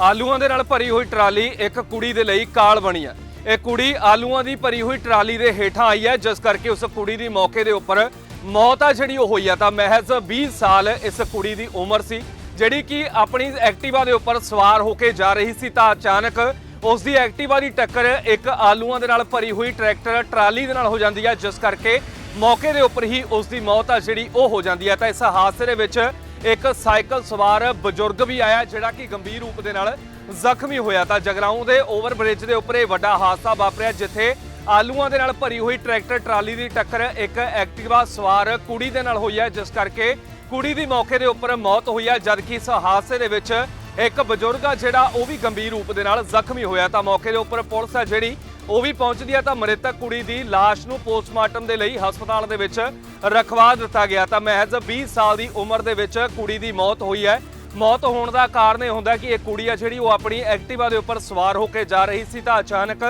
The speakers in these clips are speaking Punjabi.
ਆਲੂਆਂ ਦੇ ਨਾਲ ਭਰੀ ਹੋਈ ਟਰਾਲੀ ਇੱਕ ਕੁੜੀ ਦੇ ਲਈ ਕਾਲ ਬਣੀ ਹੈ। ਇਹ ਕੁੜੀ ਆਲੂਆਂ ਦੀ ਭਰੀ ਹੋਈ ਟਰਾਲੀ ਦੇ ਹੇਠਾਂ ਆਈ ਹੈ, ਜਿਸ ਕਰਕੇ ਉਸ ਕੁੜੀ ਦੀ ਮੌਕੇ ਦੇ ਉੱਪਰ ਮੌਤ ਆ ਜਿਹੜੀ ਉਹ ਹੋਈ ਆ। ਤਾਂ ਮਹਿਜ਼ 20 ਸਾਲ ਇਸ ਕੁੜੀ ਦੀ ਉਮਰ ਸੀ, ਜਿਹੜੀ ਕਿ ਆਪਣੀ ਐਕਟਿਵਾ ਦੇ ਉੱਪਰ ਸਵਾਰ ਹੋ ਕੇ ਜਾ ਰਹੀ ਸੀ। ਤਾਂ ਅਚਾਨਕ ਉਸ ਦੀ ਐਕਟਿਵਾ ਦੀ ਟੱਕਰ ਇੱਕ ਆਲੂਆਂ ਦੇ ਨਾਲ ਭਰੀ ਹੋਈ ਟਰੈਕਟਰ ਟਰਾਲੀ ਦੇ ਨਾਲ ਹੋ ਜਾਂਦੀ ਹੈ, ਜਿਸ ਕਰਕੇ ਮੌਕੇ ਦੇ ਉੱਪਰ ਹੀ ਉਸ ਦੀ ਮੌਤ ਆ ਜਿਹੜੀ ਉਹ ਹੋ ਜਾਂਦੀ ਹੈ। ਤਾਂ ਇਸ ਹਾਦਸੇ ਦੇ ਵਿੱਚ ਇੱਕ ਸਾਈਕਲ ਸਵਾਰ ਬਜ਼ੁਰਗ ਵੀ ਆਇਆ ਜਿਹੜਾ ਕਿ ਗੰਭੀਰ ਰੂਪ ਦੇ ਨਾਲ ਜ਼ਖਮੀ ਹੋਇਆ ਤਾਂ ਜਗਰਾਉਂ ਦੇ ਓਵਰ ਬ੍ਰਿਜ ਦੇ ਉੱਪਰ ਇਹ ਵੱਡਾ ਹਾਦਸਾ ਵਾਪਰਿਆ ਜਿੱਥੇ ਆਲੂਆਂ ਦੇ ਨਾਲ ਭਰੀ ਹੋਈ ਟਰੈਕਟਰ ਟਰਾਲੀ ਦੀ ਟੱਕਰ ਇੱਕ ਐਕਟਿਵਾ ਸਵਾਰ ਕੁੜੀ ਦੇ ਨਾਲ ਹੋਈ ਹੈ, ਜਿਸ ਕਰਕੇ ਕੁੜੀ ਦੀ ਮੌਕੇ ਦੇ ਉੱਪਰ ਮੌਤ ਹੋਈ ਹੈ, ਜਦਕਿ ਇਸ ਹਾਦਸੇ ਦੇ ਵਿੱਚ ਇੱਕ ਬਜ਼ੁਰਗ ਆ ਜਿਹੜਾ ਉਹ ਵੀ ਗੰਭੀਰ ਰੂਪ ਦੇ ਨਾਲ ਜ਼ਖਮੀ ਹੋਇਆ ਤਾਂ ਮੌਕੇ ਦੇ ਉੱਪਰ ਪੁਲਿਸ ਆ ਜਿਹੜੀ ਉਹ ਵੀ ਪਹੁੰਚਦੀ ਹੈ ਤਾਂ ਮ੍ਰਿਤਕ ਕੁੜੀ ਦੀ ਲਾਸ਼ ਨੂੰ ਪੋਸਟਮਾਰਟਮ ਦੇ ਲਈ ਹਸਪਤਾਲ ਦੇ ਵਿੱਚ ਰਖਵਾ ਦਿੱਤਾ ਗਿਆ ਤਾਂ ਮਹਿਜ਼ 20 ਸਾਲ ਦੀ ਉਮਰ ਦੇ ਵਿੱਚ ਕੁੜੀ ਦੀ ਮੌਤ ਹੋਈ ਹੈ। ਮੌਤ ਹੋਣ ਦਾ ਕਾਰਨ ਇਹ ਹੁੰਦਾ ਕਿ ਇਹ ਕੁੜੀ ਆ ਜਿਹੜੀ ਉਹ ਆਪਣੀ ਐਕਟਿਵਾ ਦੇ ਉੱਪਰ ਸਵਾਰ ਹੋ ਕੇ ਜਾ ਰਹੀ ਸੀ ਤਾਂ ਅਚਾਨਕ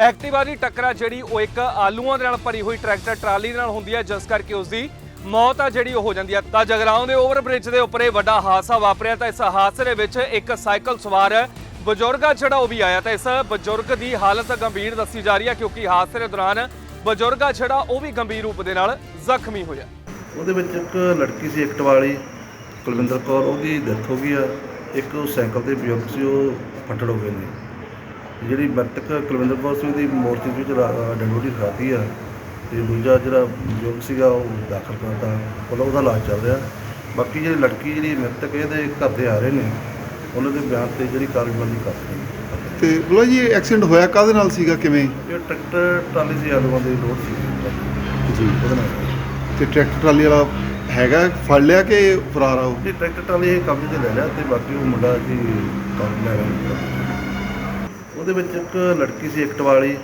ਐਕਟਿਵਾ ਦੀ ਟੱਕਰਾ ਜਿਹੜੀ ਉਹ ਇੱਕ ਆਲੂਆਂ ਦੇ ਨਾਲ ਭਰੀ ਹੋਈ ਟਰੈਕਟਰ ਟਰਾਲੀ ਦੇ ਨਾਲ ਹੁੰਦੀ ਹੈ, ਜਿਸ ਕਰਕੇ ਉਸ ਦੀ ਮੌਤ ਆ ਜਿਹੜੀ ਉਹ ਹੋ ਜਾਂਦੀ ਹੈ। ਤਾਂ ਜਗਰਾਉਂ ਦੇ ਓਵਰ ਬ੍ਰਿਜ ਦੇ ਉੱਪਰ ਇਹ ਵੱਡਾ ਹਾਦਸਾ ਵਾਪਰਿਆ ਤਾਂ ਇਸ ਹਾਦਸੇ ਦੇ ਵਿੱਚ ਇੱਕ ਸਾਈਕਲ ਸਵਾਰ ਬਜ਼ੁਰਗ ਆ ਜਿਹੜਾ ਉਹ ਵੀ ਆਇਆ ਤਾਂ ਇਸ ਬਜ਼ੁਰਗ ਦੀ ਹਾਲਤ ਗੰਭੀਰ ਦੱਸੀ ਜਾ ਰਹੀ ਹੈ ਕਿਉਂਕਿ ਹਾਦਸੇ ਦੇ ਦੌਰਾਨ ਬਜ਼ੁਰਗ ਆ ਜਿਹੜਾ ਉਹ ਵੀ ਗੰਭੀਰ ਰੂਪ ਦੇ ਨਾਲ ਜ਼ਖਮੀ ਹੋਇਆ। ਉਹਦੇ ਵਿੱਚ ਇੱਕ ਲੜਕੀ ਸੀ, ਇੱਕ ਵਾਲੀ ਕੁਲਵਿੰਦਰ ਕੌਰ ਉਹਦੀ ਡੈਥ ਹੋ ਗਈ ਆ। ਇੱਕ ਉਹ ਸਾਈਕਲ ਤੇ ਬਜ਼ੁਰਗ ਸੀ, ਉਹ ਫੱਟੜ ਹੋ ਗਏ ਨੇ। ਜਿਹੜੀ ਮ੍ਰਿਤਕ ਕੁਲਵਿੰਦਰ ਕੌਰ ਸੀ, ਉਹਦੀ ਮੋਰਚੇ ਵਿੱਚ ਡੈਡਬੋਡੀ ਖਾਤੀ ਆ। ਤੇ ਦੂਜਾ ਜਿਹੜਾ ਬਜ਼ੁਰਗ ਸੀਗਾ, ਉਹ ਦਾਖਲ ਕਰਤਾ। ਉਹਦਾ ਉਹਦਾ ਇਲਾਜ ਚੱਲ ਰਿਹਾ। ਬਾਕੀ ਜਿਹੜੀ ਲੜਕੀ ਜਿਹੜੀ ਮ੍ਰਿਤਕ ਇਹਦੇ ਘਰ ਦੇ ਆ ਰਹੇ ਨੇ। ਉਹਨਾਂ ਦੇ ਬਿਆਨ ਤੇ ਜਿਹੜੀ ਕਾਰਵਾਈ ਕਰ ਰਹੇ ਤੇ ਬੋਲੋ ਜੀ ਐਕਸੀਡੈਂਟ ਹੋਇਆ ਕਾਹਦੇ ਨਾਲ ਸੀਗਾ ਕਿਵੇਂ? ਇਹ ਟਰੈਕਟਰ ਟਰਾਲੀ ਸੀ ਆਲੂਆਂ ਦੀ ਲੋਡ ਸੀ। ਜੀ। ਉਹਦੇ ਨਾਲ। ਤੇ ਟਰੈਕਟਰ ਟਰਾਲੀ ਵਾਲਾ ਹੈਗਾ ਫੜ ਲਿਆ ਕਿ ਫਰਾਰ ਆ ਉਹ? ਇਹ ਟਰੈਕਟਰ ਟਰਾਲੀ ਇਹ ਕਬਜ਼ੇ ਤੇ ਲੈ ਲਿਆ ਤੇ ਬਾਕੀ ਉਹ ਮੁੰਡਾ ਜੀ ਕੰਮ ਲੈ ਰਿਹਾ ਉਹਦੇ ਵਿੱਚ ਇੱਕ ਲੜਕੀ ਸੀ ਐਕਟ ਵਾਲੀ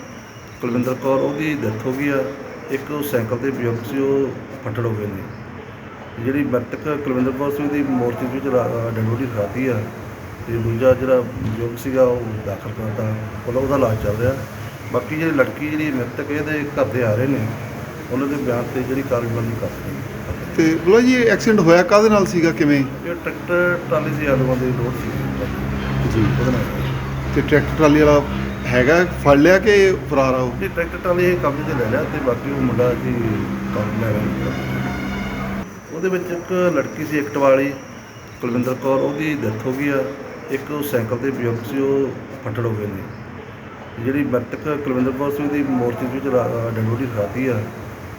ਕੁਲਵਿੰਦਰ ਕੌਰ ਉਹਦੀ ਡੈਥ ਹੋ ਗਈ ਆ। ਇੱਕ ਉਹ ਸਾਈਕਲ ਤੇ ਬਜ਼ੁਰਗ ਸੀ ਉਹ ਫੱਟੜ ਹੋ ਗਏ ਨੇ। ਜਿਹੜੀ ਮ੍ਰਿਤਕ ਕੁਲਵਿੰਦਰ ਕੌਰ ਸੀ ਉਹਦੀ ਮੋਰਚੇ ਵਿੱਚ ਡੈਡਬੋਡੀ ਖਾਤੀ ਆ। ਤੇ ਦੂਜਾ ਜਿਹੜਾ ਬਜ਼ੁਰਗ ਸੀਗਾ ਉਹ ਦਾਖਲ ਕਰਤਾ ਉਹਦਾ ਉਹਦਾ ਇਲਾਜ ਚੱਲ ਰਿਹਾ। ਬਾਕੀ ਜਿਹੜੀ ਲੜਕੀ ਜਿਹੜੀ ਮ੍ਰਿਤਕ ਇਹਦੇ ਘਰ ਦੇ ਆ ਰਹੇ ਨੇ ਉਹਨਾਂ ਦੇ ਬਿਆਨ ਤੇ ਜਿਹੜੀ ਕਾਰਵਾਈ ਕਰ ਰਹੇ ਤੇ ਬੋਲੋ ਜੀ ਐਕਸੀਡੈਂਟ ਹੋਇਆ ਕਾਹਦੇ ਨਾਲ ਸੀਗਾ ਕਿਵੇਂ? ਇਹ ਟਰੈਕਟਰ ਟਰਾਲੀ ਸੀ ਆਲੂਆਂ ਦੀ ਲੋਡ ਸੀ। ਜੀ। ਉਹਦੇ ਨਾਲ। ਤੇ ਟਰੈਕਟਰ ਟਰਾਲੀ ਵਾਲਾ ਹੈਗਾ ਫੜ ਲਿਆ ਕਿ ਫਰਾਰ ਆ ਉਹ? ਇਹ ਟਰੈਕਟਰ ਟਰਾਲੀ ਇਹ ਕਬਜ਼ੇ ਤੇ ਲੈ ਲਿਆ ਤੇ ਬਾਕੀ ਉਹ ਮੁੰਡਾ ਜੀ ਕੰਮ ਲੈ ਰਿਹਾ ਉਹਦੇ ਵਿੱਚ ਇੱਕ ਲੜਕੀ ਸੀ ਐਕਟ ਵਾਲੀ ਕੁਲਵਿੰਦਰ ਕੌਰ ਉਹਦੀ ਡੈਥ ਹੋ ਗਈ ਆ। ਇੱਕ ਉਹ ਸਾਈਕਲ ਤੇ ਬਜ਼ੁਰਗ ਸੀ ਉਹ ਫੱਟੜ ਹੋ ਗਏ ਨੇ। ਜਿਹੜੀ ਮ੍ਰਿਤਕ ਕੁਲਵਿੰਦਰ ਕੌਰ ਸੀ ਉਹਦੀ ਮੋਰਚੇ ਵਿੱਚ ਡੈਡਬੋਡੀ ਖਾਤੀ ਆ।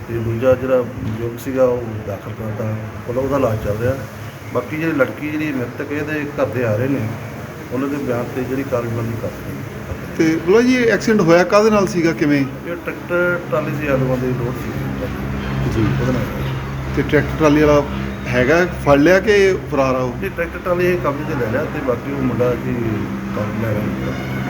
ਤੇ ਦੂਜਾ ਜਿਹੜਾ ਬਜ਼ੁਰਗ ਸੀਗਾ ਉਹ ਦਾਖਲ ਕਰਤਾ। ਉਹਦਾ ਉਹਦਾ ਇਲਾਜ ਚੱਲ ਰਿਹਾ। ਬਾਕੀ ਜਿਹੜੀ ਲੜਕੀ ਜਿਹੜੀ ਮ੍ਰਿਤਕ ਇਹਦੇ ਘਰ ਦੇ ਆ ਰਹੇ ਨੇ। ਉਹਨਾਂ ਦੇ ਬਿਆਨ ਤੇ ਜਿਹੜੀ ਕਾਰਵਾਈ ਕਰ ਰਹੇ ਤੇ ਬੋਲੋ ਜੀ ਐਕਸੀਡੈਂਟ ਹੋਇਆ ਕਾਹਦੇ ਨਾਲ ਸੀਗਾ ਕਿਵੇਂ? ਇਹ ਟਰੈਕਟਰ ਟਰਾਲੀ ਸੀ ਆਲੂਆਂ ਦੀ ਲੋਡ ਸੀ। ਜੀ। ਉਹਦੇ ਨਾਲ। ਤੇ ਟਰੈਕਟਰ ਟਰਾਲੀ ਵਾਲਾ ਹੈਗਾ, ਫੜ ਲਿਆ ਕਿ ਫਰਾਰ ਆ ਉਹ? ਇਹ ਟਰੈਕਟਰ ਟਰਾਲੀ ਇਹ ਕਬਜ਼ੇ ਤੇ ਲੈ ਲਿਆ ਤੇ ਬਾਕੀ ਉਹ ਮੁੰਡਾ ਅਸੀਂ ਕੰਮ ਲੈ ਰਿਹਾ